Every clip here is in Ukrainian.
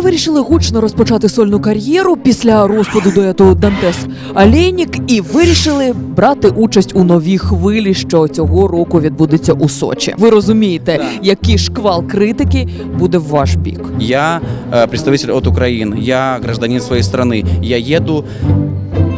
вирішили гучно розпочати сольну кар'єру після розпаду дуету Дантес Алейнік і вирішили брати участь у новій хвилі, що цього року відбудеться у Сочі. Ви розумієте, Да. який шквал критики буде в ваш бік. Я э, представитель от Украины, я гражданин своей страны. Я еду,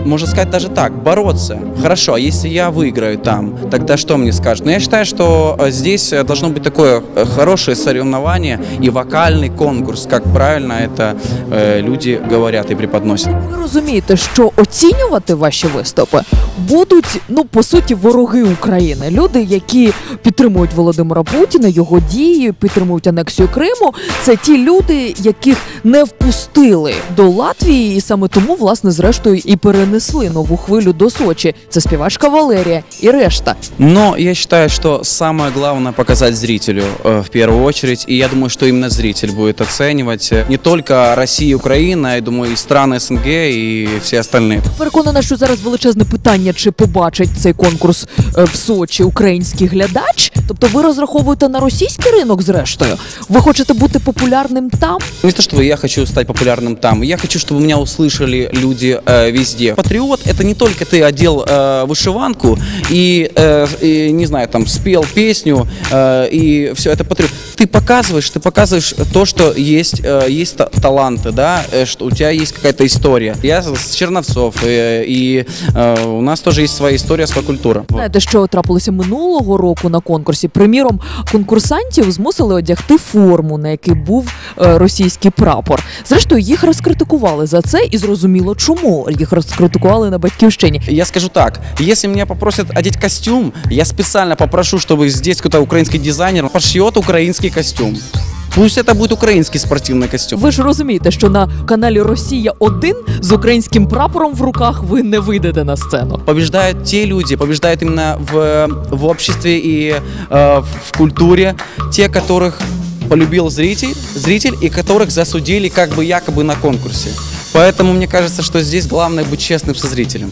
можно сказать даже так, бороться. Хорошо, а если я выиграю там, тогда что мне скажут? Но я считаю, что э, здесь э, должно быть такое э, хорошее соревнование и вокальный конкурс, как правильно это э, люди говорят и преподносят. Ви розумієте, що оцінювати ваші виступи будуть ну по суті вороги України. Люди, які підтримують Володимира Путіна, його дії, підтримують анексію Криму. Це ті люди, яких не впустили до Латвії, і саме тому, власне, зрештою, і перенесли нову хвилю до Сочі. Це співачка Валерія і решта. Но я считаю, что самое главное показать зрителю э, в первую очередь. И я думаю, что именно зритель будет оценивать э, не только Россия и Украина, я думаю, и страны СНГ, и все остальные. Переконана, що зараз величезне питання, чи побачить цей конкурс е, в Сочі український глядач. Тобто, ви розраховуєте на російський ринок, зрештою. Ви хочете бути популярним там? Не то, что я хочу стать популярным там, я хочу, чтобы меня услышали люди э, везде. Патриот — это не только ты одел э, вышиванку и, э, и, не знаю, там, спел песню, э, и все, это патриот. Ты показываешь, ты показываешь то, что есть, э, есть та- таланты, да, э, что у тебя есть какая-то история. Я с Черновцов, э, и э, у нас тоже есть своя история, своя культура. Знаєте, що трапилося минулого року на конкурсі? Приміром, конкурсантів змусили одягти форму, на якій був е, російський прапор. Зрештою, їх розкритикували за це, і зрозуміло, чому їх розкритикували на батьківщині. Я скажу так, если меня попросят одеть костюм, я специально попрошу, чтобы здесь какой-то украинский дизайнер пошьет украинский костюм. Пусть это будет украинский спортивный костюм. Ви ж розумієте, що на каналі Росія 1 з українським прапором в руках ви не вийдете на сцену. Побеждают те люди, побеждают именно в, в обществе и э, в культуре, те, которых полюбил зритель, зритель и которых засудили как бы якобы на конкурсе. Поэтому мне кажется, что здесь главное быть честным со зрителем.